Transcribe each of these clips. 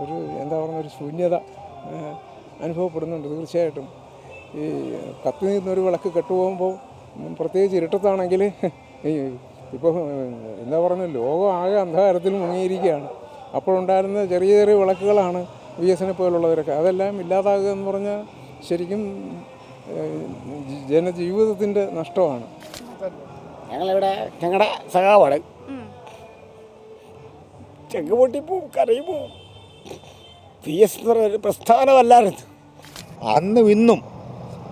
ഒരു എന്താ പറയുക ഒരു ശൂന്യത അനുഭവപ്പെടുന്നുണ്ട് തീർച്ചയായിട്ടും. ഈ കത്തി നിന്നൊരു വിളക്ക് കെട്ടുപോകുമ്പോൾ പ്രത്യേകിച്ച് ഇരുട്ടത്താണെങ്കിൽ ഈ ഇപ്പോൾ എന്താ പറയുക ലോകം ആകെ അന്ധകാരത്തിൽ മുങ്ങിയിരിക്കുകയാണ്. അപ്പോഴുണ്ടായിരുന്ന ചെറിയ ചെറിയ വിളക്കുകളാണ് വി എസ് എനെ പോലുള്ളവരൊക്കെ. അതെല്ലാം ഇല്ലാതാകുക എന്ന് പറഞ്ഞാൽ ശരിക്കും ജനജീവിതത്തിന്റെ നഷ്ടമാണ്. ഞങ്ങളിവിടെ ഞങ്ങളുടെ സഖാവാണ്. ചെക്ക് പൊട്ടിപ്പോവും കരയും പോവും പി എസ് എന്ന് പറയുന്ന ഒരു പ്രസ്ഥാനമല്ലായിരുന്നു. അന്നും ഇന്നും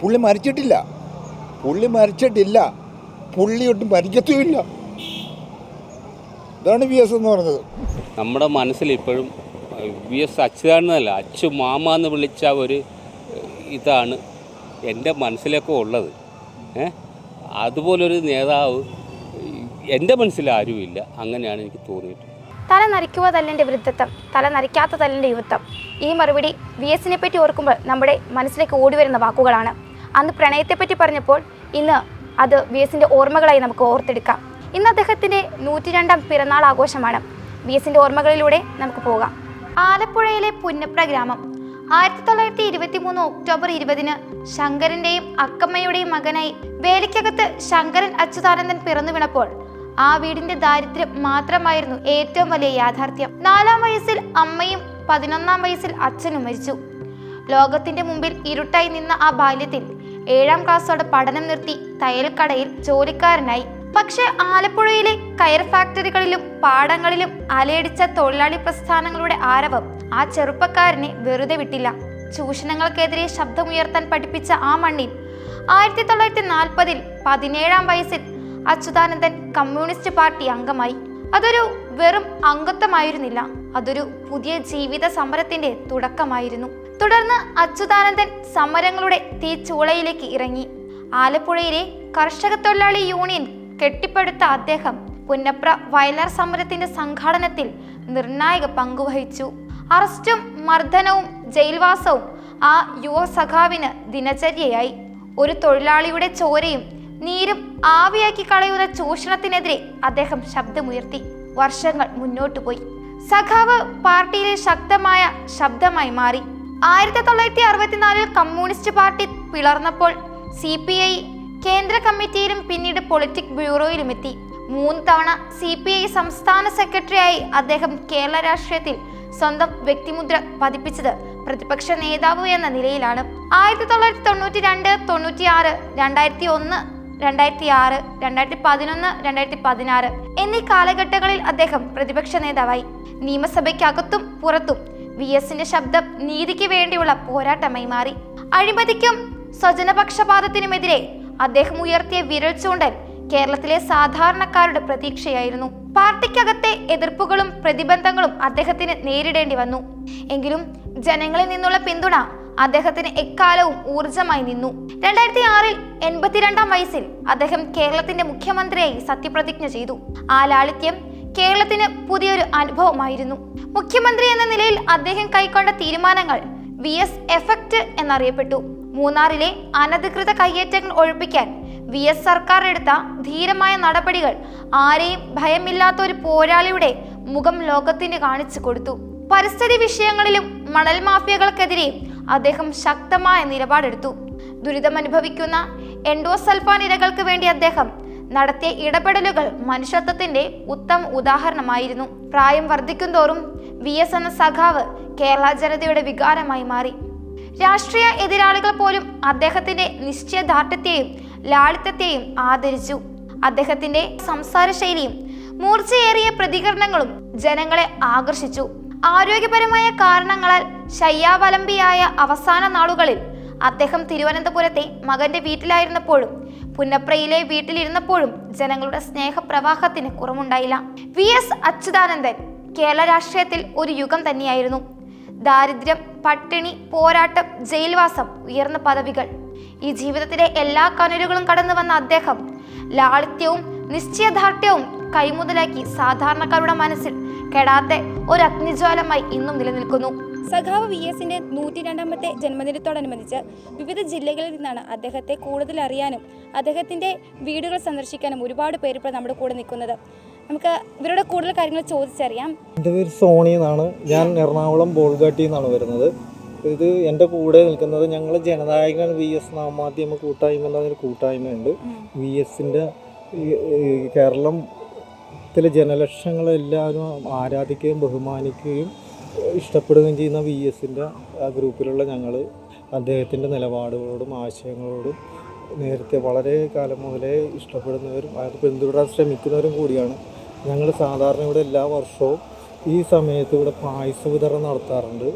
പുള്ളി മരിച്ചിട്ടില്ല. പുള്ളി മരിച്ചിട്ടില്ല. പുള്ളി ഒട്ടും മരിക്കത്തുമില്ല. ഇതാണ് വി എസ് എന്ന് പറഞ്ഞത് നമ്മുടെ മനസ്സിൽ ഇപ്പോഴും വി എസ് അച്യുതാനന്ദല്ല അച്ചു മാമ എന്ന് വിളിച്ച ഒരു ഇതാണ് എന്റെ മനസ്സിലൊക്കെ ഉള്ളത്. ഏ അതുപോലൊരു നേതാവ് എന്റെ മനസ്സിൽ ആരുമില്ല. അങ്ങനെയാണ് എനിക്ക് തോന്നിയിട്ടുള്ളത്. തല നരിക്കുക തല്ലിന്റെ വൃദ്ധത്വം തല നരിക്കാത്ത തല്ലിന്റെ യുവത്വം. ഈ മറുപടി വി എസിനെ പറ്റി ഓർക്കുമ്പോൾ നമ്മുടെ മനസ്സിലേക്ക് ഓടി വരുന്ന വാക്കുകളാണ്. അന്ന് പ്രണയത്തെപ്പറ്റി പറഞ്ഞപ്പോൾ ഇന്ന് അത് വി എസിന്റെ ഓർമ്മകളായി നമുക്ക് ഓർത്തെടുക്കാം. ഇന്ന് അദ്ദേഹത്തിന്റെ നൂറ്റി രണ്ടാം പിറന്നാൾ ആഘോഷമാണ്. വി എസിന്റെ ഓർമ്മകളിലൂടെ നമുക്ക് പോകാം. ആലപ്പുഴയിലെ പുന്നപ്ര ഗ്രാമം. ആയിരത്തി തൊള്ളായിരത്തി ഇരുപത്തി മൂന്ന് ഒക്ടോബർ ഇരുപതിന് ശങ്കരന്റെയും അക്കമ്മയുടെയും മകനായി വേലിക്കകത്ത് ശങ്കരൻ അച്യുതാനന്ദൻ പിറന്നു വീണപ്പോൾ ആ വീടിന്റെ ദാരിദ്ര്യം മാത്രമായിരുന്നു ഏറ്റവും വലിയ യാഥാർത്ഥ്യം. നാലാം വയസ്സിൽ അമ്മയും പതിനൊന്നാം വയസ്സിൽ അച്ഛനും മരിച്ചു. ലോകത്തിന്റെ മുമ്പിൽ ഇരുട്ടായി നിന്ന ആ ബാല്യത്തിൽ ഏഴാം ക്ലാസ്സോടെ പഠനം നിർത്തി തയ്യൽക്കടയിൽ ജോലിക്കാരനായി. പക്ഷെ ആലപ്പുഴയിലെ കയർ ഫാക്ടറികളിലും പാടങ്ങളിലും അലയടിച്ച തൊഴിലാളി പ്രസ്ഥാനങ്ങളുടെ ആരവം ആ ചെറുപ്പക്കാരനെ വെറുതെ വിട്ടില്ല. ചൂഷണങ്ങൾക്കെതിരെ ശബ്ദമുയർത്താൻ പഠിപ്പിച്ച ആ മണ്ണിൽ ആയിരത്തി തൊള്ളായിരത്തി നാൽപ്പതിൽ പതിനേഴാം വയസ്സിൽ അച്യുതാനന്ദൻ കമ്മ്യൂണിസ്റ്റ് പാർട്ടി അംഗമായി. അതൊരു വെറും അംഗത്വമായിരുന്നില്ല. അതൊരു പുതിയ ജീവിത സമരത്തിന്റെ തുടക്കമായിരുന്നു. തുടർന്ന് അച്യുതാനന്ദൻ സമരങ്ങളുടെ തീച്ചൂളയിലേക്ക് ഇറങ്ങി. ആലപ്പുഴയിലെ കർഷക തൊഴിലാളി യൂണിയൻ കെട്ടിപ്പടുത്ത അദ്ദേഹം പുന്നപ്ര വയലാർ സമരത്തിന്റെ സംഘാടനത്തിൽ നിർണായക പങ്കുവഹിച്ചു. അറസ്റ്റും മർദ്ദനവും ജയിൽവാസവും ആ യുവ സഖാവിന് ദിനചര്യയായി. ഒരു തൊഴിലാളിയുടെ ചോരയും നീരും ആവിയാക്കി കളയുന്ന ചൂഷണത്തിനെതിരെ അദ്ദേഹം ശബ്ദമുയർത്തി. വർഷങ്ങൾ മുന്നോട്ടു പോയി. സഖാവ് പാർട്ടിയിലെ ശക്തമായ ശബ്ദമായി മാറി. ആയിരത്തി തൊള്ളായിരത്തി അറുപത്തിനാലിൽ കമ്മ്യൂണിസ്റ്റ് പാർട്ടി പിളർന്നപ്പോൾ സി പി ഐ കേന്ദ്ര കമ്മിറ്റിയിലും പിന്നീട് പൊളിറ്റിക് ബ്യൂറോയിലും എത്തി മൂന്ന് തവണ സി പി ഐ സംസ്ഥാന സെക്രട്ടറിയായി അദ്ദേഹം കേരള രാഷ്ട്രീയത്തിൽ സ്വന്തം വ്യക്തിമുദ്ര പതിപ്പിച്ചത് പ്രതിപക്ഷ നേതാവ് എന്ന നിലയിലാണ്. ആയിരത്തി തൊള്ളായിരത്തി തൊണ്ണൂറ്റി രണ്ട് തൊണ്ണൂറ്റി ആറ് രണ്ടായിരത്തി ഒന്ന് രണ്ടായിരത്തി ആറ് രണ്ടായിരത്തി പതിനൊന്ന് രണ്ടായിരത്തി പതിനാറ് എന്നീ കാലഘട്ടങ്ങളിൽ അദ്ദേഹം പ്രതിപക്ഷ നേതാവായി. നിയമസഭയ്ക്കകത്തും പുറത്തും വി എസിന്റെ ശബ്ദം നീതിക്ക് വേണ്ടിയുള്ള പോരാട്ടമായി മാറി. അഴിമതിക്കും സ്വജനപക്ഷപാതത്തിനുമെതിരെ അദ്ദേഹം ഉയർത്തിയ വിരൽ ചൂണ്ടൽ കേരളത്തിലെ സാധാരണക്കാരുടെ പ്രതീക്ഷയായിരുന്നു. പാർട്ടിക്കകത്തെ എതിർപ്പുകളും പ്രതിബന്ധങ്ങളും അദ്ദേഹത്തിന് നേരിടേണ്ടി വന്നു. എങ്കിലും ജനങ്ങളിൽ നിന്നുള്ള പിന്തുണ അദ്ദേഹത്തിന് എക്കാലവും ഊർജമായി നിന്നു. രണ്ടായിരത്തി ആറിൽ എൺപത്തിരണ്ടാം വയസ്സിൽ അദ്ദേഹം കേരളത്തിന്റെ മുഖ്യമന്ത്രിയായി സത്യപ്രതിജ്ഞ ചെയ്തു. ആ ലാളിത്യം കേരളത്തിന് പുതിയൊരു അനുഭവമായിരുന്നു. മുഖ്യമന്ത്രി എന്ന നിലയിൽ അദ്ദേഹം കൈക്കൊണ്ട തീരുമാനങ്ങൾ വി എസ് എഫക്റ്റ് എന്നറിയപ്പെട്ടു. മൂന്നാറിലെ അനധികൃത കയ്യേറ്റങ്ങൾ ഒഴിപ്പിക്കാൻ വി എസ് സർക്കാർ എടുത്ത ധീരമായ നടപടികൾ ആരെയും ഭയമില്ലാത്ത ഒരു പോരാളിയുടെ മുഖം ലോകത്തിന് കാണിച്ചു കൊടുത്തു. പരിസ്ഥിതി വിഷയങ്ങളിലും മണൽ മാഫിയകൾക്കെതിരെയും അദ്ദേഹം ശക്തമായ നിലപാടെടുത്തു. ദുരിതമനുഭവിക്കുന്ന എൻഡോസൾഫാൻ ഇരകൾക്ക് വേണ്ടി അദ്ദേഹം നടത്തിയ ഇടപെടലുകൾ മനുഷ്യത്വത്തിന്റെ ഉത്തമ ഉദാഹരണമായിരുന്നു. പ്രായം വർദ്ധിക്കുന്തോറും വി എസ് എന്ന സഖാവ് കേരള ജനതയുടെ വികാരമായി മാറി. രാഷ്ട്രീയ എതിരാളികൾ പോലും അദ്ദേഹത്തിന്റെ നിശ്ചയദാർഢ്യത്തെയും ലാളിത്യത്തെയും ആദരിച്ചു. അദ്ദേഹത്തിന്റെ സംസാര ശൈലിയും മൂർച്ചയേറിയ പ്രതികരണങ്ങളും ജനങ്ങളെ ആകർഷിച്ചു. ആരോഗ്യപരമായ കാരണങ്ങളാൽ ശയ്യാവലംബിയായ അവസാന നാളുകളിൽ അദ്ദേഹം തിരുവനന്തപുരത്തെ മകന്റെ വീട്ടിലായിരുന്നപ്പോഴും പുന്നപ്രയിലെ വീട്ടിലിരുന്നപ്പോഴും ജനങ്ങളുടെ സ്നേഹപ്രവാഹത്തിന് കുറവുണ്ടായില്ല. വി. എസ്. അച്യുതാനന്ദൻ കേരള രാഷ്ട്രീയത്തിൽ ഒരു യുഗം തന്നെയായിരുന്നു. ദാരിദ്ര്യം പട്ടിണി പോരാട്ടം ജയിൽവാസം ഉയർന്ന പദവികൾ. ഈ ജീവിതത്തിലെ എല്ലാ കനലുകളും കടന്നു വന്ന അദ്ദേഹം ലാളിത്യവും നിശ്ചയദാർഢ്യവും കൈമുതലാക്കി സാധാരണക്കാരുടെ മനസ്സിൽ കെടാത്ത ഒരു അഗ്നിജ്വാലമായി ഇന്നും നിലനിൽക്കുന്നു. സഖാവ് വി എസിന്റെ നൂറ്റി രണ്ടാമത്തെ ജന്മദിനത്തോടനുബന്ധിച്ച് വിവിധ ജില്ലകളിൽ നിന്നാണ് അദ്ദേഹത്തെ കൂടുതൽ അറിയാനും അദ്ദേഹത്തിന്റെ വീടുകൾ സന്ദർശിക്കാനും ഒരുപാട് പേര് ഇപ്പോൾ നമ്മുടെ കൂടെ നിൽക്കുന്നത്. നമുക്ക് ഇവരുടെ കൂടുതൽ കാര്യങ്ങൾ ചോദിച്ചറിയാം. എന്റെ പേര് സോണി എന്നാണ്. ഞാൻ എറണാകുളം ബോൾഗാട്ടി എന്നാണ് വരുന്നത്. ഇത് എന്റെ കൂടെ നിൽക്കുന്നത് ഞങ്ങൾ ജനനായകൻ വി എസ് നവമാധ്യമ കൂട്ടായ്മ എന്ന് പറഞ്ഞൊരു കൂട്ടായ്മയുണ്ട് വി എസിന്റെ കേരളത്തിലെ ജനലക്ഷങ്ങളെല്ലാവരും ആരാധിക്കുകയും ബഹുമാനിക്കുകയും ഇഷ്ടപ്പെടുകയും ചെയ്യുന്ന വി എസിന്റെ ആ ഗ്രൂപ്പിലുള്ള ഞങ്ങൾ അദ്ദേഹത്തിന്റെ നിലപാടുകളോടും ആശയങ്ങളോടും നേരത്തെ വളരെ കാലം മുതലേ ഇഷ്ടപ്പെടുന്നവരും അത് പിന്തുടരാൻ ശ്രമിക്കുന്നവരും കൂടിയാണ്. ഞങ്ങൾ സാധാരണ ഇവിടെ എല്ലാ വർഷവും ഈ സമയത്ത് ഇവിടെ പായസ വിതരണം നടത്താറുണ്ട്.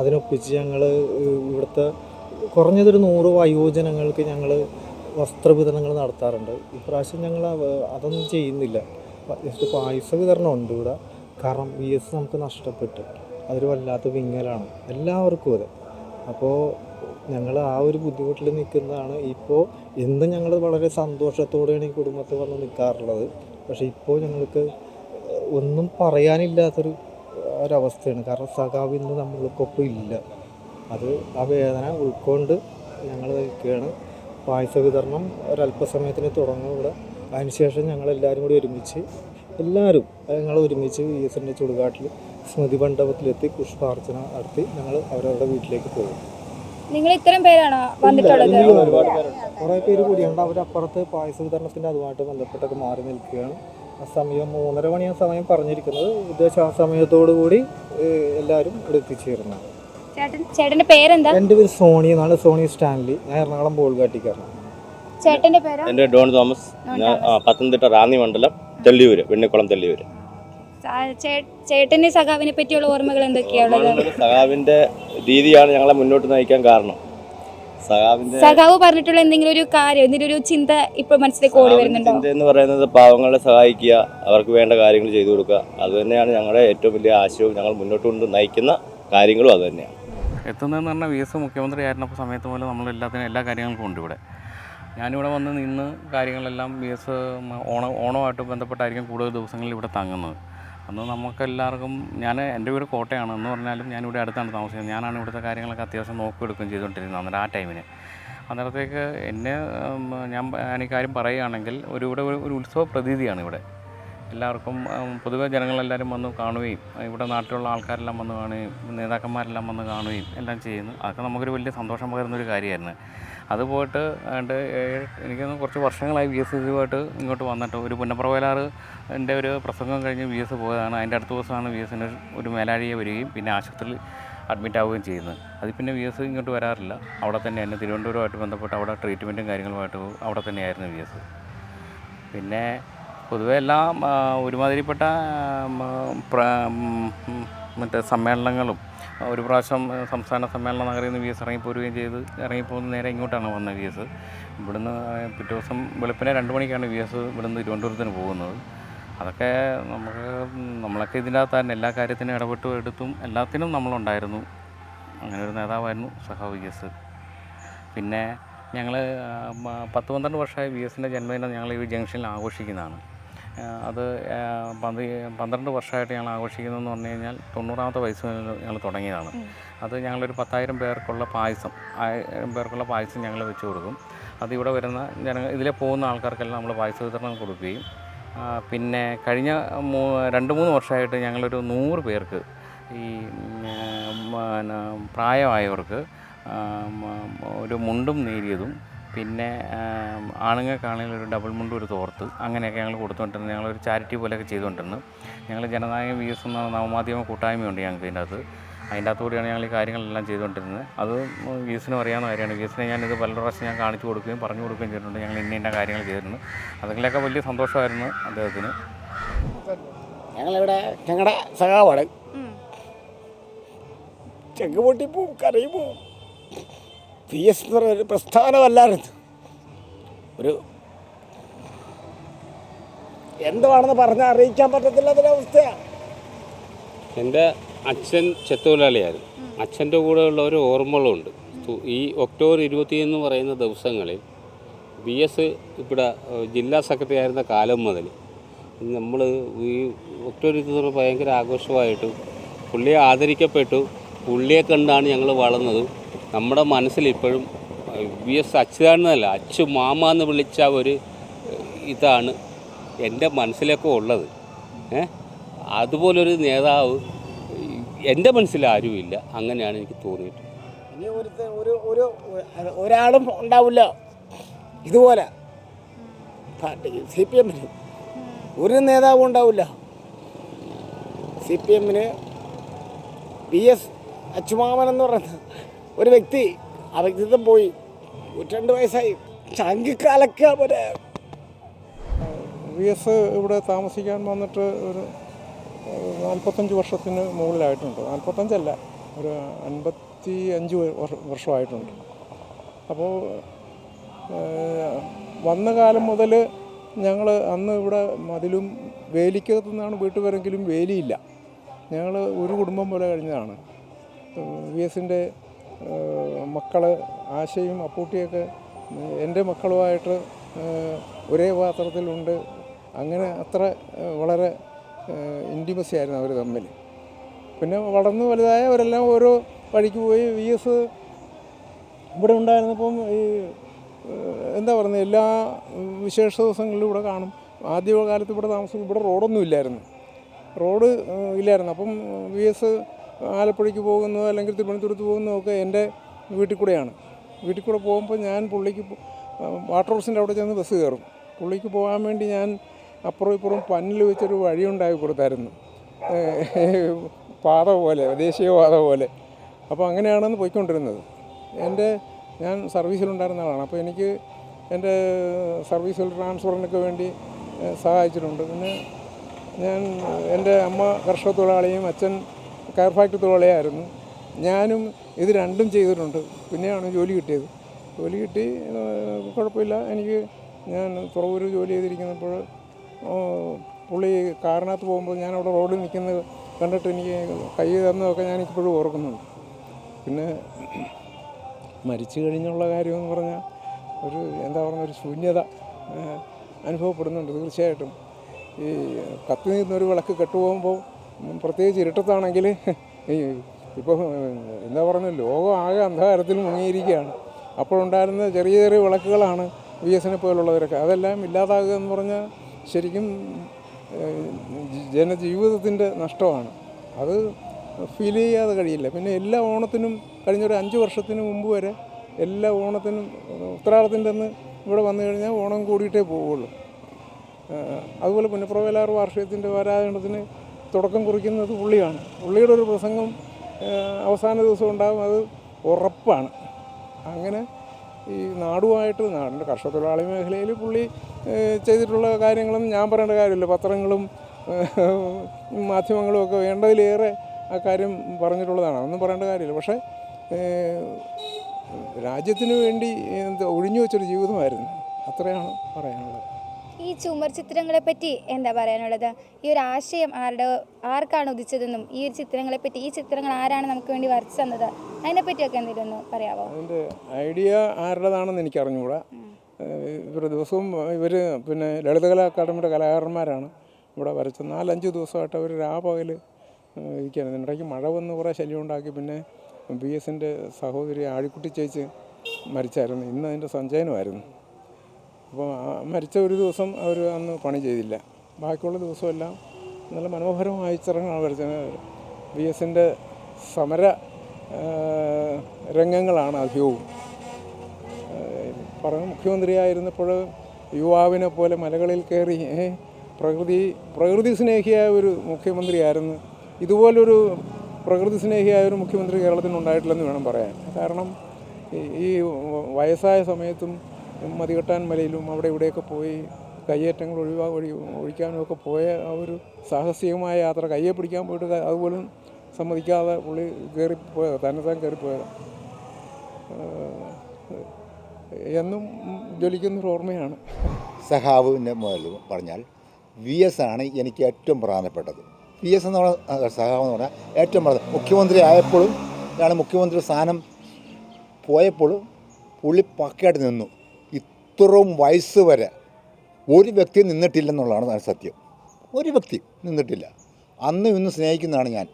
അതിനൊപ്പിച്ച് ഞങ്ങൾ ഇവിടുത്തെ കുറഞ്ഞതൊരു നൂറ് വയോജനങ്ങൾക്ക് ഞങ്ങൾ വസ്ത്രവിതരണങ്ങൾ നടത്താറുണ്ട്. ഇപ്രാവശ്യം ഞങ്ങൾ അതൊന്നും ചെയ്യുന്നില്ല. ജസ്റ്റ് പായസ വിതരണം ഉണ്ട് ഇവിടെ. കാരണം വി എസ് നമുക്ക് നഷ്ടപ്പെട്ടു. അതൊരു വല്ലാത്ത വിങ്ങലാണ്. എല്ലാവർക്കും അതെ. അപ്പോൾ ഞങ്ങൾ ആ ഒരു ബുദ്ധിമുട്ടിൽ നിൽക്കുന്നതാണ് ഇപ്പോൾ എന്ത് ഞങ്ങൾ വളരെ സന്തോഷത്തോടെയാണ് ഈ കുടുംബത്തിൽ വന്ന് നിൽക്കാറുള്ളത് പക്ഷേ ഇപ്പോൾ ഞങ്ങൾക്ക് ഒന്നും പറയാനില്ലാത്തൊരു ഒരവസ്ഥയാണ്. കാരണം സഖാവ് ഇന്ന് നമ്മൾക്കൊപ്പം ഇല്ല. അത് ആ വേദന ഉൾക്കൊണ്ട് ഞങ്ങൾ നിൽക്കുകയാണ്. പായസ വിതരണം ഒരല്പസമയത്തിന് തുടങ്ങും ഇവിടെ. അതിനുശേഷം ഞങ്ങൾ എല്ലാവരും കൂടി ഒരുമിച്ച് എല്ലാവരും ഞങ്ങൾ ഒരുമിച്ച് വി എസിന്റെ ചുടുകാട്ടിൽ സ്മൃതി മണ്ഡപത്തിലെത്തി പുഷ്പാർച്ചന നടത്തി ഞങ്ങൾ അവരവരുടെ വീട്ടിലേക്ക് പോകും നിങ്ങൾ ഇത്തരം പേരാണോ വന്നിട്ടുള്ളത്? ഇനിയും ഒരുപാട് പേരുണ്ട്. കുറേ പേര് കൂടിയുണ്ട്. അവരപ്പുറത്ത് പായസ വിതരണത്തിന്റെ അതുമായിട്ട് ബന്ധപ്പെട്ടൊക്കെ മാറി നിൽക്കുകയാണ്. ആ സമയം മൂന്നര മണി ആ സമയം പറഞ്ഞിരിക്കുന്നത്. ഉദ്ദേശം ആ സമയത്തോടു കൂടി എല്ലാവരും ഇവിടെ എത്തിച്ചേരുന്നത് ചേട്ടൻ ചേട്ടന്റെ പേരെന്താ? എന്റെ പേര് സോണി എന്നാണ്. സോണി സ്റ്റാൻലി. ഞാൻ എറണാകുളം ബോൾഗാട്ടിക്കാരനാണ്. ചേട്ടന്റെ പേര്? എന്റെ ഡോൺ തോമസ്. ഞാൻ ആ, പത്തനംതിട്ട റാന്നി മണ്ഡലം തെള്ളിയൂര് വെണ്ണിക്കുളം തെള്ളിയൂര്. ചാ- ചേ- ചേട്ടന് സഖാവിനെ പറ്റിയുള്ള ഓർമ്മകൾ എന്തൊക്കെയാണുള്ളത് മുഹമ്മദ് സഖാവിന്റെ രീതിയാണ് ഞങ്ങളെ മുന്നോട്ട് നയിക്കാൻ കാരണം. സഖാവിന്റെ സഖാവ് പറഞ്ഞിട്ടുള്ള എന്തെങ്കിലും ഒരു കാര്യം എന്തെങ്കിലും ഒരു ചിന്ത ഇപ്പൊ മനസ്സിലേക്ക് ഓടി വരുന്നുണ്ടോ? ചിന്ത എന്ന് പറയുന്നത് പാവങ്ങളെ സഹായിക്കുക അവർക്ക് വേണ്ട കാര്യങ്ങൾ ചെയ്തു കൊടുക്കുക. അതുതന്നെയാണ് ഞങ്ങളുടെ ഏറ്റവും വലിയ ആശയവും ഞങ്ങൾ മുന്നോട്ട് കൊണ്ട് നയിക്കുന്ന കാര്യങ്ങളും അതുതന്നെയാണ് എത്തുന്നതെന്ന് പറഞ്ഞാൽ വി എസ് മുഖ്യമന്ത്രി ആയിരുന്നപ്പോൾ സമയത്ത് പോലെ നമ്മൾ എല്ലാത്തിനും എല്ലാ കാര്യങ്ങൾക്കും ഉണ്ട് ഇവിടെ. ഞാനിവിടെ വന്ന് നിന്ന് കാര്യങ്ങളെല്ലാം ബി എസ് ഓണം ഓണമായിട്ട് ബന്ധപ്പെട്ടായിരിക്കും കൂടുതൽ ദിവസങ്ങളിൽ ഇവിടെ തങ്ങുന്നത്. അന്ന് നമുക്കെല്ലാവർക്കും ഞാൻ എന്റെ വീട് കോട്ടയാണ്. എന്ന് പറഞ്ഞാലും ഞാനിവിടെ അടുത്താണ് താമസിക്കുന്നത്. ഞാനാണ് ഇവിടുത്തെ കാര്യങ്ങളൊക്കെ അത്യാവശ്യം നോക്കിയെടുക്കുകയും ചെയ്തുകൊണ്ടിരുന്നത് അന്നേരം ആ ടൈമിന്. അന്നേരത്തേക്ക് എന്നെ ഞാൻ കാര്യം പറയുകയാണെങ്കിൽ ഒരു ഇവിടെ ഒരു ഉത്സവ പ്രതീതിയാണ് ഇവിടെ. എല്ലാവർക്കും പൊതുവേ ജനങ്ങളെല്ലാവരും വന്ന് കാണുകയും ഇവിടെ നാട്ടിലുള്ള ആൾക്കാരെല്ലാം വന്ന് കാണുകയും നേതാക്കന്മാരെല്ലാം വന്ന് കാണുകയും എല്ലാം ചെയ്യുന്നു. അതൊക്കെ നമുക്കൊരു വലിയ സന്തോഷം പകരുന്നൊരു കാര്യമായിരുന്നു. അത് പോയിട്ട് ഏഴ് എനിക്ക് കുറച്ച് വർഷങ്ങളായി വി എസ് ഇതുമായിട്ട് ഇങ്ങോട്ട് വന്നിട്ട് ഒരു എന്റെ ഒരു പ്രസംഗം കഴിഞ്ഞ് വി എസ് പോയതാണ്. അതിന്റെ അടുത്ത ദിവസമാണ് വി എസിന് ഒരു മേലാഴിയെ വരികയും പിന്നെ ആശുപത്രിയിൽ അഡ്മിറ്റ് ആവുകയും ചെയ്യുന്നത്. അതിൽ പിന്നെ വി എസ് ഇങ്ങോട്ട് വരാറില്ല. അവിടെ തന്നെ എന്നെ തിരുവനന്തപുരമായിട്ട് ബന്ധപ്പെട്ട് അവിടെ ട്രീറ്റ്മെന്റും കാര്യങ്ങളുമായിട്ട് അവിടെ തന്നെയായിരുന്നു വി എസ് പിന്നെ പൊതുവെ എല്ലാം ഒരുമാതിരിപ്പെട്ട മറ്റേ സമ്മേളനങ്ങളും ഒരു പ്രാവശ്യം സംസ്ഥാന സമ്മേളന നഗരിൽ നിന്ന് വി എസ് ഇറങ്ങിപ്പോരുകയും ചെയ്ത് ഇറങ്ങിപ്പോകുന്ന നേരെ ഇങ്ങോട്ടാണ് വന്നത് വി എസ് ഇവിടുന്ന് പിറ്റേ ദിവസം വെളുപ്പിനെ രണ്ട് മണിക്കാണ് വി എസ് ഇവിടുന്ന് തിരുവനന്തപുരത്തിന് പോകുന്നത്. അതൊക്കെ നമുക്ക് നമ്മളൊക്കെ ഇതിന്റെ തന്നെ എല്ലാ കാര്യത്തിനും ഇടപെട്ടു എടുത്തും എല്ലാത്തിനും നമ്മളുണ്ടായിരുന്നു. അങ്ങനെ ഒരു നേതാവായിരുന്നു സഹാ വി എസ് പിന്നെ ഞങ്ങൾ പത്ത് പന്ത്രണ്ട് വർഷമായി വി എസിന്റെ ജന്മദിനം ഞങ്ങൾ ഈ ജംഗ്ഷനിൽ ആഘോഷിക്കുന്നതാണ്. അത് പന്ത് പന്ത്രണ്ട് വർഷമായിട്ട് ഞങ്ങൾ ആഘോഷിക്കുന്നതെന്ന് പറഞ്ഞു കഴിഞ്ഞാൽ തൊണ്ണൂറാമത്തെ വയസ്സ് ഞങ്ങൾ തുടങ്ങിയതാണ്. അത് ഞങ്ങളൊരു പത്തായിരം പേർക്കുള്ള പായസം ആയിരം പേർക്കുള്ള പായസം ഞങ്ങൾ വെച്ച് കൊടുക്കും. അത് ഇവിടെ വരുന്ന ജനങ്ങൾ ഇതിലെ പോകുന്ന ആൾക്കാർക്കെല്ലാം നമ്മൾ പായസ വിതരണം കൊടുക്കുകയും പിന്നെ കഴിഞ്ഞ മൂ രണ്ട് മൂന്ന് വർഷമായിട്ട് ഞങ്ങളൊരു നൂറ് പേർക്ക് ഈ പിന്നെ പ്രായമായവർക്ക് ഒരു മുണ്ടും നേരിയതും പിന്നെ ആണുങ്ങൾക്കാണെങ്കിൽ ഒരു ഡബിൾ മുണ്ടും ഒരു തോർത്ത് അങ്ങനെയൊക്കെ ഞങ്ങൾ കൊടുത്തുകൊണ്ടിരുന്നത് ഞങ്ങളൊരു ചാരിറ്റി പോലെയൊക്കെ ചെയ്തുകൊണ്ടിരുന്നു. ഞങ്ങൾ ജനനായക വി എസ് എന്ന നവമാധ്യമ കൂട്ടായ്മയുണ്ട് ഞങ്ങൾക്ക് ഇതിന്റെ അകത്ത് അതിന്റെ അകത്തുകൂടിയാണ് ഞങ്ങൾ ഈ കാര്യങ്ങളെല്ലാം ചെയ്തുകൊണ്ടിരുന്നത്. അത് വി എസിനും അറിയാവുന്ന കാര്യമാണ്. വി എസിനെ ഞാനിത് പല പ്രാവശ്യം ഞാൻ കാണിച്ചു കൊടുക്കുകയും പറഞ്ഞു കൊടുക്കുകയും ചെയ്തിട്ടുണ്ട്. ഞങ്ങൾ ഇന്ന ഇന്ന കാര്യങ്ങൾ ചെയ്തിട്ടുണ്ട് അതിലൊക്കെ വലിയ സന്തോഷമായിരുന്നു അദ്ദേഹത്തിന്. ഞങ്ങളിവിടെ ഞങ്ങളുടെ സഖാവാണ്. പൊട്ടിപ്പോവും കരയും പോവും പി എസ് എന്ന് പറഞ്ഞ ഒരു പ്രസ്ഥാനമല്ലായിരുന്നു. ഒരു എന്തുവാണെന്ന് പറഞ്ഞാൽ അറിയിക്കാൻ പറ്റത്തില്ലാത്തൊരവസ്ഥയാണ് എന്റെ അച്ഛൻ ചെത്തൊഴിലാളിയായിരുന്നു അച്ഛന്റെ കൂടെയുള്ള ഒരു ഓർമ്മകളുണ്ട്. ഈ ഒക്ടോബർ ഇരുപത്തി എന്ന് പറയുന്ന ദിവസങ്ങളിൽ ബി എസ് ഇവിടെ ജില്ലാ സെക്രട്ടറി ആയിരുന്ന കാലം മുതൽ നമ്മൾ ഈ ഒക്ടോബർ ഇരുപത്തി ഭയങ്കര ആഘോഷമായിട്ടും പുള്ളിയെ ആദരിക്കപ്പെട്ടു. പുള്ളിയെ കണ്ടാണ് ഞങ്ങൾ വളർന്നതും. നമ്മുടെ മനസ്സിൽ ഇപ്പോഴും വി എസ് അച്യുതാനന്ദനല്ല അച്ചു മാമ എന്ന് വിളിച്ച ഒരു ഇതാണ് എന്റെ മനസ്സിലൊക്കെ ഉള്ളത്. ഏ അതുപോലൊരു നേതാവ് എന്റെ മനസ്സിൽ ആരുമില്ല അങ്ങനെയാണ് എനിക്ക് തോന്നിയിട്ട് ഇനി ഒരു ഒരു ഒരു ഒരാളും ഉണ്ടാവില്ല. ഇതുപോലെ. സി പി എമ്മിന് ഒരു നേതാവും ഉണ്ടാവില്ല. സി പി എമ്മിന് വി എസ് അച്ചുമാമൻ എന്ന് പറയുന്ന ഒരു വ്യക്തി ആ വ്യക്തിത്വം പോയി. നൂറ്റണ്ട് വയസ്സായി. ചങ്കിക്കാലൊക്കെ പോലെ വി എസ് ഇവിടെ താമസിക്കാൻ വന്നിട്ട് ഒരു നാൽപ്പത്തഞ്ച് വർഷത്തിന് മുകളിലായിട്ടുണ്ട്. നാൽപ്പത്തഞ്ചല്ല ഒരു അൻപത്തി അഞ്ച് വർ- വർഷമായിട്ടുണ്ട്. അപ്പോൾ വന്ന കാലം മുതൽ ഞങ്ങൾ അന്ന് ഇവിടെ മതിലും വേലിക്കകത്തു നിന്നാണ് വീട്ടിൽ വരെങ്കിലും വേലിയില്ല. ഞങ്ങൾ ഒരു കുടുംബം പോലെ കഴിഞ്ഞതാണ്. വി എസിന്റെ മക്കൾ ആശയും അപ്പൂട്ടിയൊക്കെ എന്റെ മക്കളുമായിട്ട് ഒരേ പാത്രത്തിലുണ്ട്. അങ്ങനെ അത്ര വളരെ ഇന്റിമസി ആയിരുന്നു അവർ തമ്മിൽ. പിന്നെ വളർന്ന് വലുതായവരെല്ലാം ഓരോ വഴിക്ക് പോയി വി എസ് ഇവിടെ ഉണ്ടായിരുന്നപ്പം ഈ എന്താ പറയുന്നത് എല്ലാ വിശേഷ ദിവസങ്ങളിലും ഇവിടെ കാണും. ആദ്യ കാലത്ത് ഇവിടെ താമസം ഇവിടെ റോഡൊന്നും ഇല്ലായിരുന്നു. റോഡ് ഇല്ലായിരുന്നു. അപ്പം വി എസ് ആലപ്പുഴയ്ക്ക് പോകുന്നു അല്ലെങ്കിൽ തിരുവനന്തപുരത്ത് പോകുന്നതൊക്കെ എന്റെ വീട്ടിൽ കൂടെയാണ്. വീട്ടിൽ കൂടെ പോകുമ്പോൾ ഞാൻ പുള്ളിക്ക് വാട്ടർ ഹൗസിന്റെ അവിടെ ചെന്ന് ബസ് കയറും. പുള്ളിക്ക് പോകാൻ വേണ്ടി ഞാൻ അപ്പുറം ഇപ്പുറം പന്നിൽ വെച്ചൊരു വഴി ഉണ്ടാക്കി കൊടുത്തായിരുന്നു പാത പോലെ ദേശീയപാത പോലെ. അപ്പോൾ അങ്ങനെയാണെന്ന് പോയിക്കൊണ്ടിരുന്നത്. എന്റെ ഞാൻ സർവീസിലുണ്ടായിരുന്ന ആളാണ്. അപ്പോൾ എനിക്ക് എന്റെ സർവീസിൽ ട്രാൻസ്ഫറിനൊക്കെ വേണ്ടി സഹായിച്ചിട്ടുണ്ട്. പിന്നെ ഞാൻ എന്റെ അമ്മ കർഷക തൊഴിലാളിയും അച്ഛൻ കയർ ഫാക്ടറി തൊഴിലാളിയായിരുന്നു. ഞാനും ഇത് രണ്ടും ചെയ്തിട്ടുണ്ട്. പിന്നെയാണ് ജോലി കിട്ടിയത്. ജോലി കിട്ടി കുഴപ്പമില്ല. എനിക്ക് ഞാൻ തുറവൂർ ജോലി ചെയ്തിരിക്കുന്നപ്പോൾ പുള്ളി കാറിനകത്ത് പോകുമ്പോൾ ഞാൻ അവിടെ റോഡിൽ നിൽക്കുന്നത് കണ്ടിട്ട് എനിക്ക് കൈ തന്നതൊക്കെ ഞാൻ ഇപ്പോഴും ഓർക്കുന്നുണ്ട്. പിന്നെ മരിച്ചു കഴിഞ്ഞുള്ള കാര്യമെന്ന് പറഞ്ഞാൽ ഒരു എന്താ പറയുക ഒരു ശൂന്യത അനുഭവപ്പെടുന്നുണ്ട് തീർച്ചയായിട്ടും. ഈ കത്തി നിന്നൊരു വിളക്ക് കെട്ടുപോകുമ്പോൾ പ്രത്യേകിച്ച് ഇരുട്ടത്താണെങ്കിൽ ഇപ്പോൾ എന്താ പറയുന്നത് ലോകം ആകെ അന്ധകാരത്തിൽ മുങ്ങിയിരിക്കുകയാണ്. അപ്പോഴുണ്ടായിരുന്ന ചെറിയ ചെറിയ വിളക്കുകളാണ് വി എനെ പോലുള്ളവരൊക്കെ. അതെല്ലാം ഇല്ലാതാകുക എന്ന് പറഞ്ഞാൽ ശരിക്കും ജനജീവിതത്തിന്റെ നഷ്ടമാണ്. അത് ഫീൽ ചെയ്യാതെ കഴിയില്ല. പിന്നെ എല്ലാ ഓണത്തിനും കഴിഞ്ഞൊരു അഞ്ച് വർഷത്തിന് മുമ്പ് വരെ എല്ലാ ഓണത്തിനും ഉത്തരാളത്തിന്റെ അന്ന് ഇവിടെ വന്നു കഴിഞ്ഞാൽ ഓണം കൂടിയിട്ടേ പോവുള്ളൂ. അതുപോലെ പുനഃപ്രവേലാർ വാർഷികത്തിന്റെ വാരായണത്തിന് തുടക്കം കുറിക്കുന്നത് പുള്ളിയാണ്. പുള്ളിയുടെ ഒരു പ്രസംഗം അവസാന ദിവസം ഉണ്ടാകും അത് ഉറപ്പാണ്. അങ്ങനെ ഈ നാടുമായിട്ട് നാടിന്റെ കർഷക തൊഴിലാളി മേഖലയിൽ പുള്ളി ചെയ്തിട്ടുള്ള കാര്യങ്ങളും ഞാൻ പറയേണ്ട കാര്യമില്ല. പത്രങ്ങളും മാധ്യമങ്ങളും ഒക്കെ വേണ്ടതിലേറെ ആ കാര്യം പറഞ്ഞിട്ടുള്ളതാണ്. അതൊന്നും പറയേണ്ട കാര്യമില്ല. പക്ഷേ രാജ്യത്തിന് വേണ്ടി എന്താ ഒഴിഞ്ഞു വെച്ചൊരു ജീവിതമായിരുന്നു. അത്രയാണ് പറയാനുള്ളത്. ഈ ചുമർ ചിത്രങ്ങളെ പറ്റി എന്താ പറയാനുള്ളത്? ഈ ഒരു ആശയം ആരുടെ ആർക്കാണ് ഉദിച്ചതെന്നും ഈ ഒരു ചിത്രങ്ങളെ പറ്റി ഈ ചിത്രങ്ങൾ ആരാണ് നമുക്ക് വേണ്ടി വരച്ചു തന്നത് അതിനെപ്പറ്റിയൊക്കെ എന്തെങ്കിലും ഒന്ന് പറയാമോ അതിന്റെ ഐഡിയ ആരുടേതാണെന്ന് എനിക്ക് അറിഞ്ഞുകൂടാ ഇവർ ദിവസവും ഇവർ പിന്നെ ലളിതകലാ അക്കാദമിയുടെ കലാകാരന്മാരാണ് ഇവിടെ വരച്ചത് നാലഞ്ച് ദിവസമായിട്ട് അവർ രാപകൽ ഇരിക്കുകയാണ്. ഇടയ്ക്ക് മഴ വന്ന് കുറേ ശല്യം ഉണ്ടാക്കി. പിന്നെ ബി എസിന്റെ സഹോദരി ആഴിക്കുട്ടി ചേച്ചി മരിച്ചായിരുന്നു. ഇന്ന് അതിന്റെ സഞ്ചയനമായിരുന്നു. അപ്പോൾ മരിച്ച ഒരു ദിവസം അവർ അന്ന് പണി ചെയ്തില്ല. ബാക്കിയുള്ള ദിവസമെല്ലാം നല്ല മനോഹരമായ ചിത്രങ്ങളാണ് വരച്ചത്. വി എസിന്റെ സമര രംഗങ്ങളാണ് അധികവും. പറഞ്ഞ മുഖ്യമന്ത്രിയായിരുന്നപ്പോൾ യുവാവിനെ പോലെ മലകളിൽ കയറി പ്രകൃതി പ്രകൃതി സ്നേഹിയായ ഒരു മുഖ്യമന്ത്രിയായിരുന്നു. ഇതുപോലൊരു പ്രകൃതി സ്നേഹിയായ ഒരു മുഖ്യമന്ത്രി കേരളത്തിന് ഉണ്ടായിട്ടില്ലെന്ന് വേണം പറയാൻ. കാരണം ഈ വയസ്സായ സമയത്തും മതികെട്ടാൻ മലയിലും അവിടെ ഇവിടെയൊക്കെ പോയി കയ്യേറ്റങ്ങൾ ഒഴിവാ ഒഴി ഒഴിക്കാനും ഒക്കെ പോയ ആ ഒരു സാഹസികമായ യാത്ര കയ്യെ പിടിക്കാൻ പോയിട്ട് അതുപോലും സമ്മതിക്കാതെ പുള്ളി കയറിപ്പോയത് തന്നെത്താൻ കയറിപ്പോയതാണ് എന്നും ജ്വലിക്കുന്നൊരു ഓർമ്മയാണ്. സഹാവിന്റെ മുതൽ പറഞ്ഞാൽ വി എസ് ആണ് എനിക്ക് ഏറ്റവും പ്രധാനപ്പെട്ടത്. വി എസ് എന്ന് പറഞ്ഞ സഹാവ് എന്ന് പറഞ്ഞാൽ ഏറ്റവും പ്രധാന മുഖ്യമന്ത്രി ആയപ്പോഴും ഞാൻ മുഖ്യമന്ത്രി സ്ഥാനം പോയപ്പോഴും പുള്ളി പക്കയായിട്ട് നിന്നു. ഇത്രയും വയസ്സ് വരെ ഒരു വ്യക്തി നിന്നിട്ടില്ലെന്നുള്ളതാണ് സത്യം. ഒരു വ്യക്തി നിന്നിട്ടില്ല. അന്നും ഇന്നും സ്നേഹിക്കുന്നതാണ് ഞാൻ.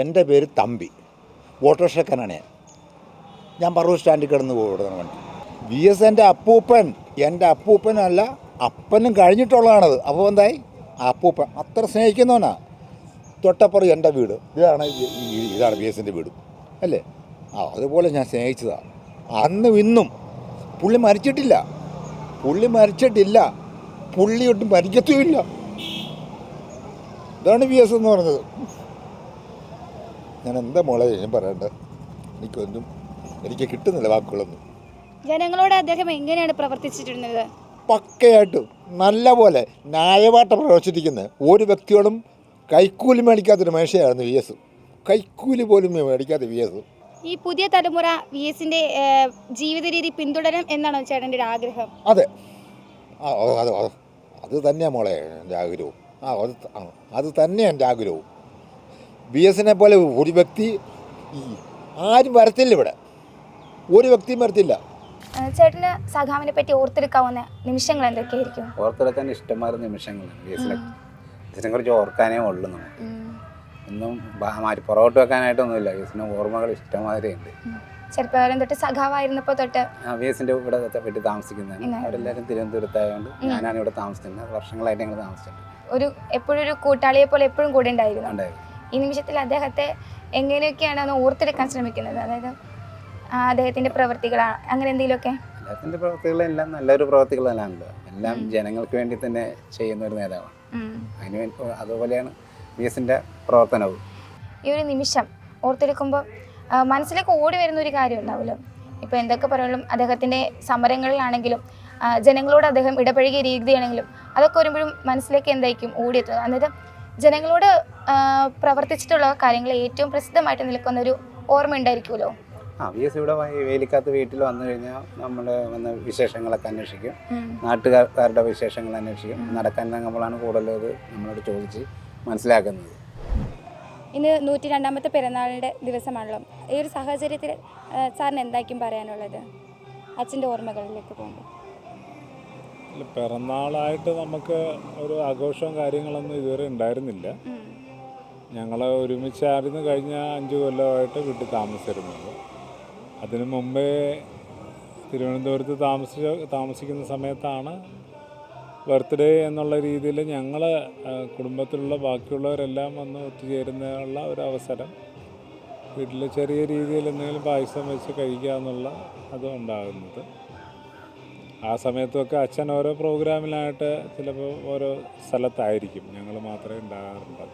എന്റെ പേര് തമ്പി. ഓട്ടോറിക്ഷക്കാരനാണ് ഞാൻ. ഞാൻ പറവൂർ സ്റ്റാൻഡിൽ കിടന്ന് പോകും വണ്ടി. വി എസ് എന്റെ അപ്പൂപ്പൻ എന്റെ അപ്പൂപ്പനല്ല അപ്പനും കഴിഞ്ഞിട്ടുള്ളതാണത്. അപ്പോൾ എന്തായി? അപ്പൂപ്പൻ അത്ര സ്നേഹിക്കുന്നവനാ. തൊട്ടപ്പുറം എന്റെ വീട്. ഇതാണ് ഇതാണ് വി എസിന്റെ വീട്. അല്ലേ? അതുപോലെ ഞാൻ സ്നേഹിച്ചതാണ് അന്നും ഇന്നും പുള്ളി മരിച്ചിട്ടില്ല. പുള്ളി മരിച്ചിട്ടില്ല. പുള്ളി ഒട്ടും മരിക്കത്തുമില്ല. ഇതാണ് വി എസ് എന്ന് പറഞ്ഞത്. ഞാൻ എന്താ മോളെ ഞാൻ പറയണ്ടത് എനിക്കൊന്നും എനിക്ക് കിട്ടുന്നില്ല വാക്കുകളൊന്നും. ജനങ്ങളോട് അദ്ദേഹം എങ്ങനെയാണ് പ്രവർത്തിച്ചിട്ടുള്ളത് പക്കയായിട്ട് നല്ല പോലെ ന്യായമായിട്ട് പ്രവർത്തിച്ചിരിക്കുന്നത് ഒരു വ്യക്തിയോടും കൈക്കൂലി മേടിക്കാത്തൊരു മനുഷ്യയായിരുന്നു വി എസ് കൈക്കൂലി പോലും മേടിക്കാത്ത വി എസ് ഈ പുതിയ തലമുറ വി എസിന്റെ ജീവിത രീതി പിന്തുടരും എന്നാണോ ചേട്ടന്റെ ഒരു ആഗ്രഹം. അതെ. ആ അത് തന്നെയാണ് മോളെ എന്റെ ആഗ്രഹവും. ആ അത് അത് തന്നെയാണ് എന്റെ ആഗ്രഹവും. ബി എസിനെ പോലെ ഒരു വ്യക്തി ആരും വരത്തില്ല ഇവിടെ. ഒരു വ്യക്തിയും വരത്തില്ല. ചേട്ടന് സഖാവിനെ പറ്റി ഓർത്തെടുക്കാവുന്ന നിമിഷങ്ങൾ എന്തൊക്കെയായിരിക്കും? ഓർത്തെടുക്കാൻ ഇഷ്ടംമാതിരി നിമിഷങ്ങളാണ് ഇതിനെ കുറിച്ച് ഓർക്കാനേ ഉള്ളൂ നമുക്ക്. ഒന്നും മാറ്റി പുറകോട്ട് വെക്കാനായിട്ടൊന്നുമില്ല. ബേസിന് ഓർമ്മകൾ ഇഷ്ടമാതിരി ഉണ്ട് ചെറുപ്പകാലം തൊട്ട് സഖാവായിരുന്നപ്പോൾ തൊട്ട് ആ ബേസിന്റെ ഇവിടെ വീട്ടിൽ താമസിക്കുന്നതാണ്. അവരെല്ലാവരും തിരുവനന്തപുരത്തായതുകൊണ്ട് ഞാനാണ് ഇവിടെ താമസിക്കുന്നത് വർഷങ്ങളായിട്ട് ഞങ്ങൾ താമസിച്ചിട്ടുണ്ട്. ഒരു എപ്പോഴും ഒരു കൂട്ടാളിയെ പോലെ എപ്പോഴും കൂടെ ഉണ്ടായിരുന്നു. ഈ നിമിഷത്തിൽ അദ്ദേഹത്തെ എങ്ങനെയൊക്കെയാണ് ഒന്ന് ഓർത്തെടുക്കാൻ ശ്രമിക്കുന്നത്? അതായത് അദ്ദേഹത്തിന്റെ പ്രവൃത്തികളാണ് അങ്ങനെ എന്തെങ്കിലുമൊക്കെ? അദ്ദേഹത്തിന്റെ പ്രവൃത്തികളെല്ലാം നല്ലൊരു പ്രവർത്തികളല്ലാണല്ലോ എല്ലാം ജനങ്ങൾക്ക് വേണ്ടി തന്നെ ചെയ്യുന്ന ഒരു നേതാവാണ്. അതിന് അതുപോലെയാണ് ബി എസിന്റെ പ്രവർത്തനവും. ഈ ഒരു നിമിഷം ഓർത്തെടുക്കുമ്പോൾ മനസ്സിലേക്ക് ഓടി വരുന്ന ഒരു കാര്യം ഉണ്ടാവുമല്ലോ. ഇപ്പോൾ എന്തൊക്കെ പറയുള്ളൂ അദ്ദേഹത്തിന്റെ സമരങ്ങളിലാണെങ്കിലും ജനങ്ങളോട് അദ്ദേഹം ഇടപഴകിയ രീതിയാണെങ്കിലും അതൊക്കെ വരുമ്പോഴും മനസ്സിലേക്ക് എന്തായിരിക്കും ഓടിയെത്തുന്നത് അതായത് ജനങ്ങളോട് പ്രവർത്തിച്ചിട്ടുള്ള കാര്യങ്ങൾ ഏറ്റവും പ്രസിദ്ധമായിട്ട് നിൽക്കുന്ന ഒരു ഓർമ്മ ഉണ്ടായിരിക്കുമല്ലോ. ആ വി എസ് ഇവിടെ വ- വേലിക്കകത്ത് വീട്ടിൽ വന്നു കഴിഞ്ഞാൽ നമ്മൾ വന്ന് വിശേഷങ്ങളൊക്കെ അന്വേഷിക്കും. നാട്ടുകാരുടെ വിശേഷങ്ങൾ അന്വേഷിക്കും. നടക്കാൻ നമ്മളാണ് കൂടുതൽ ഇത് നമ്മളോട് ചോദിച്ച് മനസ്സിലാക്കുന്നത്. ഇന്ന് നൂറ്റി രണ്ടാമത്തെ പിറന്നാളിന്റെ ദിവസമാണല്ലോ. ഈ ഒരു സാഹചര്യത്തിൽ സാറിന് എന്തായിരിക്കും പറയാനുള്ളത്? അച്ഛന്റെ ഓർമ്മകളിലേക്ക് പോകുമ്പോൾ. പിറന്നാളായിട്ട് നമുക്ക് ഒരു ആഘോഷവും കാര്യങ്ങളൊന്നും ഇതുവരെ ഉണ്ടായിരുന്നില്ല. ഞങ്ങൾ ഒരുമിച്ചായിരുന്നു കഴിഞ്ഞ അഞ്ച് കൊല്ലമായിട്ട് വീട്ടിൽ താമസിച്ചിരുന്നത് അതിനു മുമ്പേ തിരുവനന്തപുരത്ത് താമസിച്ച താമസിക്കുന്ന സമയത്താണ് ബർത്ത്ഡേ എന്നുള്ള രീതിയിൽ ഞങ്ങൾ കുടുംബത്തിലുള്ള ബാക്കിയുള്ളവരെല്ലാം വന്ന് ഒത്തുചേരുന്നതിനുള്ള ഒരു അവസരം വീട്ടിൽ ചെറിയ രീതിയിൽ എന്തെങ്കിലും പായസം വെച്ച് കഴിക്കുക എന്നുള്ള അത് ഉണ്ടാകുന്നത്. ആ സമയത്തൊക്കെ അച്ഛൻ ഓരോ പ്രോഗ്രാമിലായിട്ട് ചിലപ്പോൾ ഓരോ സ്ഥലത്തായിരിക്കും ഞങ്ങൾ മാത്രമേ ഉണ്ടാകാറുള്ളൂ.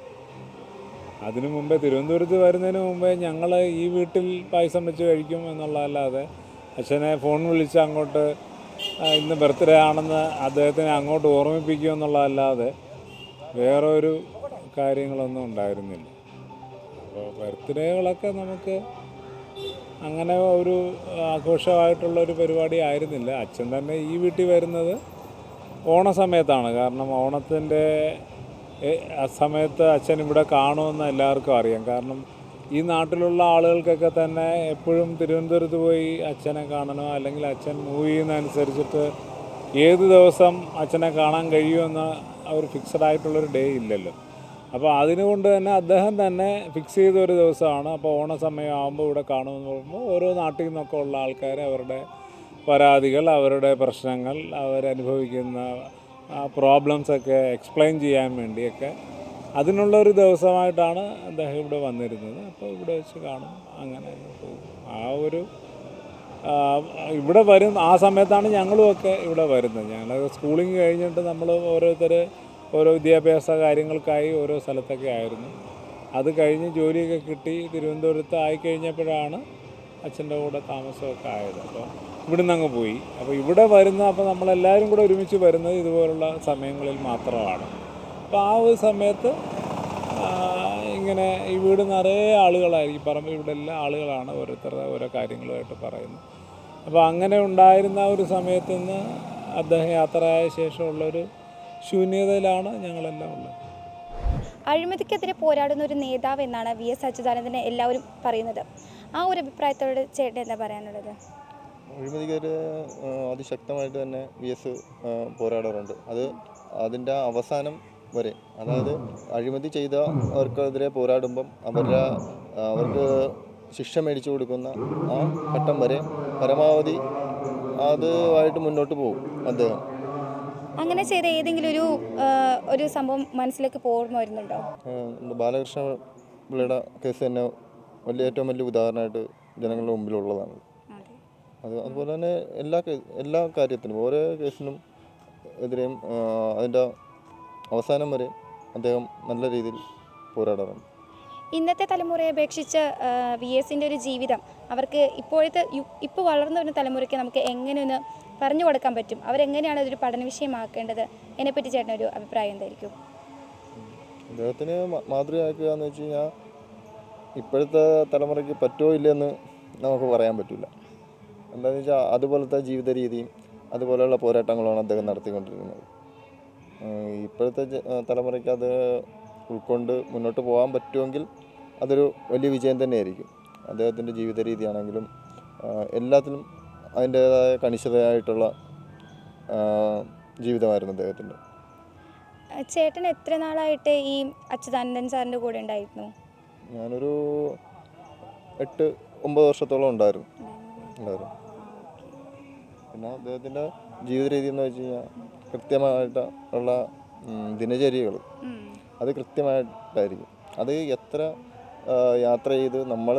അതിനു മുമ്പേ തിരുവനന്തപുരത്ത് വരുന്നതിന് മുമ്പേ ഞങ്ങൾ ഈ വീട്ടിൽ പായസം വെച്ച് കഴിക്കും എന്നുള്ളതല്ലാതെ അച്ഛനെ ഫോൺ വിളിച്ച് അങ്ങോട്ട് ഇന്ന് ബർത്ത്ഡേ ആണെന്ന് അദ്ദേഹത്തിനെ അങ്ങോട്ട് ഓർമ്മിപ്പിക്കുക എന്നുള്ളതല്ലാതെ വേറെ ഒരു കാര്യങ്ങളൊന്നും ഉണ്ടായിരുന്നില്ല. അപ്പോൾ ബർത്ത്ഡേകളൊക്കെ നമുക്ക് അങ്ങനെ ഒരു ആഘോഷമായിട്ടുള്ള ഒരു പരിപാടി ആയിരുന്നില്ല. അച്ഛൻ തന്നെ ഈ വീട്ടിൽ വരുന്നത് ഓണ സമയത്താണ് കാരണം ഓണത്തിന്റെ ആ സമയത്ത് അച്ഛൻ ഇവിടെ കാണുമെന്ന് എല്ലാവർക്കും അറിയാം. കാരണം ഈ നാട്ടിലുള്ള ആളുകൾക്കൊക്കെ തന്നെ എപ്പോഴും തിരുവനന്തപുരത്ത് പോയി അച്ഛനെ കാണണോ അല്ലെങ്കിൽ അച്ഛൻ മൂവ് ചെയ്യുന്നതനുസരിച്ചിട്ട് ഏത് ദിവസം അച്ഛനെ കാണാൻ കഴിയുമെന്ന് അവർ ഫിക്സഡ് ആയിട്ടുള്ളൊരു ഡേ ഇല്ലല്ലോ. അപ്പോൾ അതിനുകൊണ്ട് തന്നെ അദ്ദേഹം തന്നെ ഫിക്സ് ചെയ്ത ഒരു ദിവസമാണ്. അപ്പോൾ ഓണ സമയമാകുമ്പോൾ ഇവിടെ കാണുമെന്ന് പറയുമ്പോൾ ഓരോ നാട്ടിൽ നിന്നൊക്കെ ഉള്ള ആൾക്കാർ അവരുടെ പരാതികൾ അവരുടെ പ്രശ്നങ്ങൾ അവരനുഭവിക്കുന്ന പ്രോബ്ലംസൊക്കെ എക്സ്പ്ലെയിൻ ചെയ്യാൻ വേണ്ടിയൊക്കെ അതിനുള്ള ഒരു ദിവസമായിട്ടാണ് അദ്ദേഹം ഇവിടെ വന്നിരുന്നത്. അപ്പോൾ ഇവിടെ വെച്ച് കാണും അങ്ങനെ ആ ഒരു ഇവിടെ വരും ആ സമയത്താണ് ഞങ്ങളുമൊക്കെ ഇവിടെ വരുന്നത്. ഞങ്ങൾ സ്കൂളിങ് കഴിഞ്ഞിട്ട് നമ്മൾ ഓരോരുത്തർ ഓരോ വിദ്യാഭ്യാസ കാര്യങ്ങൾക്കായി ഓരോ സ്ഥലത്തൊക്കെ ആയിരുന്നു. അത് കഴിഞ്ഞ് ജോലിയൊക്കെ കിട്ടി. തിരുവനന്തപുരത്ത് ആയിക്കഴിഞ്ഞപ്പോഴാണ് അച്ഛന്റെ കൂടെ താമസമൊക്കെ ആയത്. അപ്പോൾ ഇവിടുന്ന് അങ്ങ് പോയി. അപ്പോൾ ഇവിടെ വരുന്ന അപ്പോൾ നമ്മളെല്ലാവരും കൂടെ ഒരുമിച്ച് വരുന്നത് ഇതുപോലുള്ള സമയങ്ങളിൽ മാത്രമാണ്. അപ്പോൾ ആ ഒരു സമയത്ത് ഇങ്ങനെ ഈ വീട് നിറയെ ആളുകളായിരിക്കും. പറമ്പ് ഇവിടെ എല്ലാ ആളുകളാണ് ഓരോരുത്തരുടെ ഓരോ കാര്യങ്ങളുമായിട്ട് പറയുന്നത്. അപ്പോൾ അങ്ങനെ ഉണ്ടായിരുന്ന ഒരു സമയത്ത് നിന്ന് അദ്ദേഹം യാത്രയായ ശേഷമുള്ളൊരു ശൂന്യതയിലാണ് ഞങ്ങളെല്ലാം ഉള്ളത്. അഴിമതിക്കെതിരെ പോരാടുന്ന ഒരു നേതാവ് എന്നാണ് വി എസ് അച്യുതാനന്ദനെ എല്ലാവരും പറയുന്നത്. ആ ഒരു അഭിപ്രായത്തോട് ചേട്ടൻ എന്താ പറയാനുള്ളത്? അഴിമതിക്കെതിരെ അതിശക്തമായിട്ട് തന്നെ വി എസ് പോരാടാറുണ്ട്. അത് അതിന്റെ അവസാനം വരെ. അതായത് അഴിമതി ചെയ്ത അവർക്കെതിരെ പോരാടുമ്പം അവരുടെ അവർക്ക് ശിക്ഷ മേടിച്ചു കൊടുക്കുന്ന ആ ഘട്ടം വരെ പരമാവധി അതുമായിട്ട് മുന്നോട്ട് പോകും അദ്ദേഹം. അങ്ങനെ ചെയ്ത ഏതെങ്കിലും ഒരു ഒരു സംഭവം മനസ്സിലേക്ക് ഓർമ്മ വരുന്നുണ്ടോ? ബാലകൃഷ്ണ പിള്ളയുടെ കേസ് തന്നെ വലിയ ഏറ്റവും വലിയ ഉദാഹരണമായിട്ട് ജനങ്ങളുടെ മുമ്പിലുള്ളതാണ്. അത്. അതുപോലെ തന്നെ എല്ലാ എല്ലാ കാര്യത്തിനും ഓരോ കേസിനും എതിരെയും അതിന്റെ അവസാനം വരെ അദ്ദേഹം നല്ല രീതിയിൽ പോരാടാറുണ്ട്. ഇന്നത്തെ തലമുറയെ അപേക്ഷിച്ച് വി എസിന്റെ ഒരു ജീവിതം അവർക്ക് ഇപ്പോഴത്തെ ഇപ്പോൾ വളർന്നു വരുന്ന തലമുറയ്ക്ക് നമുക്ക് എങ്ങനെ ഒന്ന് പറഞ്ഞു കൊടുക്കാൻ പറ്റും? അവരെങ്ങനെയാണ് അതൊരു പഠന വിഷയമാക്കേണ്ടത്? അതിനെപ്പറ്റി ഒരു അഭിപ്രായം എന്തായിരിക്കും? അദ്ദേഹത്തിന് മാതൃകയാക്കുക എന്ന് വെച്ച് കഴിഞ്ഞാൽ ഇപ്പോഴത്തെ തലമുറയ്ക്ക് പറ്റുമോ ഇല്ലെന്ന് നമുക്ക് പറയാൻ പറ്റില്ല എന്താണെന്ന് വെച്ചാൽ അതുപോലത്തെ ജീവിത രീതിയും അതുപോലെയുള്ള പോരാട്ടങ്ങളാണ് അദ്ദേഹം നടത്തിക്കൊണ്ടിരിക്കുന്നത്. ഇപ്പോഴത്തെ തലമുറയ്ക്ക് അത് ഉൾക്കൊണ്ട് മുന്നോട്ട് പോകാൻ പറ്റുമെങ്കിൽ അതൊരു വലിയ വിജയം തന്നെയായിരിക്കും. അദ്ദേഹത്തിന്റെ ജീവിത രീതിയാണെങ്കിലും എല്ലാത്തിലും അതിന്റേതായ കണിശതയായിട്ടുള്ള ജീവിതമായിരുന്നു അദ്ദേഹത്തിന്റെ. ചേട്ടൻ എത്ര നാളായിട്ട് ഈ അച്യുതാനന്ദൻ സാറിന്റെ കൂടെ ഉണ്ടായിരുന്നു? ഞാനൊരു എട്ട് ഒമ്പത് വർഷത്തോളം ഉണ്ടായിരുന്നു. ഉണ്ടായിരുന്നു പിന്നെ അദ്ദേഹത്തിന്റെ ജീവിത രീതി എന്ന് വെച്ച് കഴിഞ്ഞാൽ കൃത്യമായിട്ട് ഉള്ള ദിനചര്യകൾ. അത് കൃത്യമായിട്ടായിരിക്കും. അത് എത്ര യാത്ര ചെയ്ത് നമ്മൾ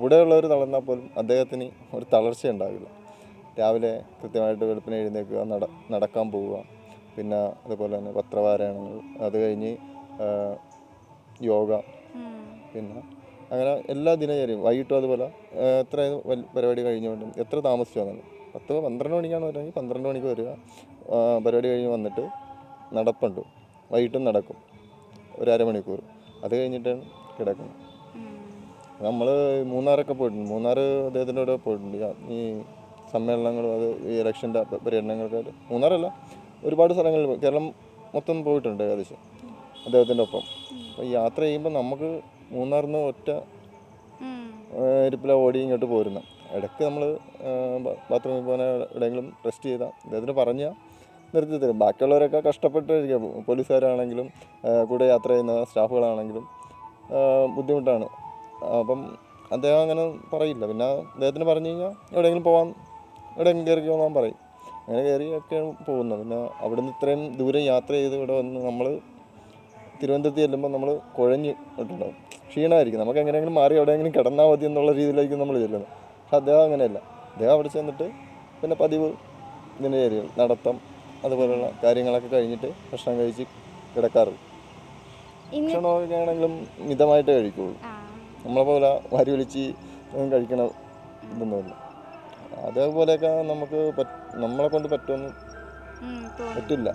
കൂടെയുള്ളവർ തളർന്നാൽ പോലും അദ്ദേഹത്തിന് ഒരു തളർച്ച ഉണ്ടാവില്ല. രാവിലെ കൃത്യമായിട്ട് വെളുപ്പിനെ എഴുന്നേൽക്കുക നട നടക്കാൻ പോവുക. പിന്നെ അതുപോലെ തന്നെ പത്രപാരായണങ്ങൾ അത് കഴിഞ്ഞ് യോഗ. പിന്നെ അങ്ങനെ എല്ലാ ദിനചര്യയും വൈകിട്ടും അതുപോലെ എത്ര പരിപാടി കഴിഞ്ഞുകൊണ്ടും എത്ര താമസിച്ചു വന്നാലും പത്ത് പന്ത്രണ്ട് മണിക്കാണ് വരുന്നത് പന്ത്രണ്ട് മണിക്ക് വരിക. പരിപാടി കഴിഞ്ഞ് വന്നിട്ട് നടപ്പുണ്ട്. വൈകിട്ടും നടക്കും. ഒരു അരമണിക്കൂർ. അത് കഴിഞ്ഞിട്ടാണ് കിടക്കുന്നത്. നമ്മൾ മൂന്നാറൊക്കെ പോയിട്ടുണ്ട്. മൂന്നാർ അദ്ദേഹത്തിന്റെ കൂടെ പോയിട്ടുണ്ട്. ഈ- സമ്മേളനങ്ങളും അത് ഈ ഇലക്ഷന്റെ പര്യടനങ്ങൾക്കായിട്ട് മൂന്നാറല്ല ഒരുപാട് സ്ഥലങ്ങളിൽ. കേരളം മൊത്തം പോയിട്ടുണ്ട് ഏകദേശം അദ്ദേഹത്തിന്റെ ഒപ്പം. അപ്പോൾ യാത്ര ചെയ്യുമ്പോൾ നമുക്ക് മൂന്നാറിൽ നിന്ന് ഒറ്റ ഇരിപ്പില ഓടി ഇങ്ങോട്ട് പോരുന്ന ഇടയ്ക്ക് നമ്മൾ ബാത്റൂമിൽ പോകുന്ന എവിടെയെങ്കിലും റെസ്റ്റ് ചെയ്താൽ അദ്ദേഹത്തിന് പറഞ്ഞാൽ നിർത്തി തരും. ബാക്കിയുള്ളവരൊക്കെ കഷ്ടപ്പെട്ടിരിക്കും. പോലീസുകാരാണെങ്കിലും കൂടെ യാത്ര ചെയ്യുന്ന സ്റ്റാഫുകളാണെങ്കിലും ബുദ്ധിമുട്ടാണ്. അപ്പം അദ്ദേഹം അങ്ങനെ പറയില്ല. പിന്നെ അദ്ദേഹത്തിന് പറഞ്ഞു കഴിഞ്ഞാൽ എവിടെയെങ്കിലും പോകാം എവിടെയെങ്കിലും കയറി പോകാൻ പറയും. അങ്ങനെ കയറിയൊക്കെയാണ് പോകുന്നത്. പിന്നെ അവിടുന്ന് ഇത്രയും ദൂരം യാത്ര ചെയ്ത് ഇവിടെ വന്ന് നമ്മൾ തിരുവനന്തപുരത്ത് ചെല്ലുമ്പോൾ നമ്മൾ കുഴഞ്ഞ് ഇട്ടുണ്ടാവും ക്ഷീണമായിരിക്കും. നമുക്ക് എങ്ങനെയെങ്കിലും മാറി എവിടെയെങ്കിലും കിടന്നാൽ മതി എന്നുള്ള രീതിയിലേക്ക് നമ്മൾ ചെല്ലുന്നത്. പക്ഷെ അദ്ദേഹം അങ്ങനെയല്ല. അദ്ദേഹം അവിടെ ചെന്നിട്ട് പിന്നെ പതിവ് ദിനചര്യകൾ നടത്തം അതുപോലെയുള്ള കാര്യങ്ങളൊക്കെ കഴിഞ്ഞിട്ട് ഭക്ഷണം കഴിച്ച് കിടക്കാറുള്ളൂ ഇന്ന് ഭക്ഷണമൊക്കെ ആണെങ്കിലും മിതമായിട്ട് കഴിക്കുള്ളൂ. നമ്മളെ പോലെ വാരി വലിച്ച് കഴിക്കണ ഇതൊന്നുമില്ല അതേപോലെയൊക്കെ നമുക്ക് നമ്മളെ കൊണ്ട് പറ്റുമെന്ന് പറ്റില്ല.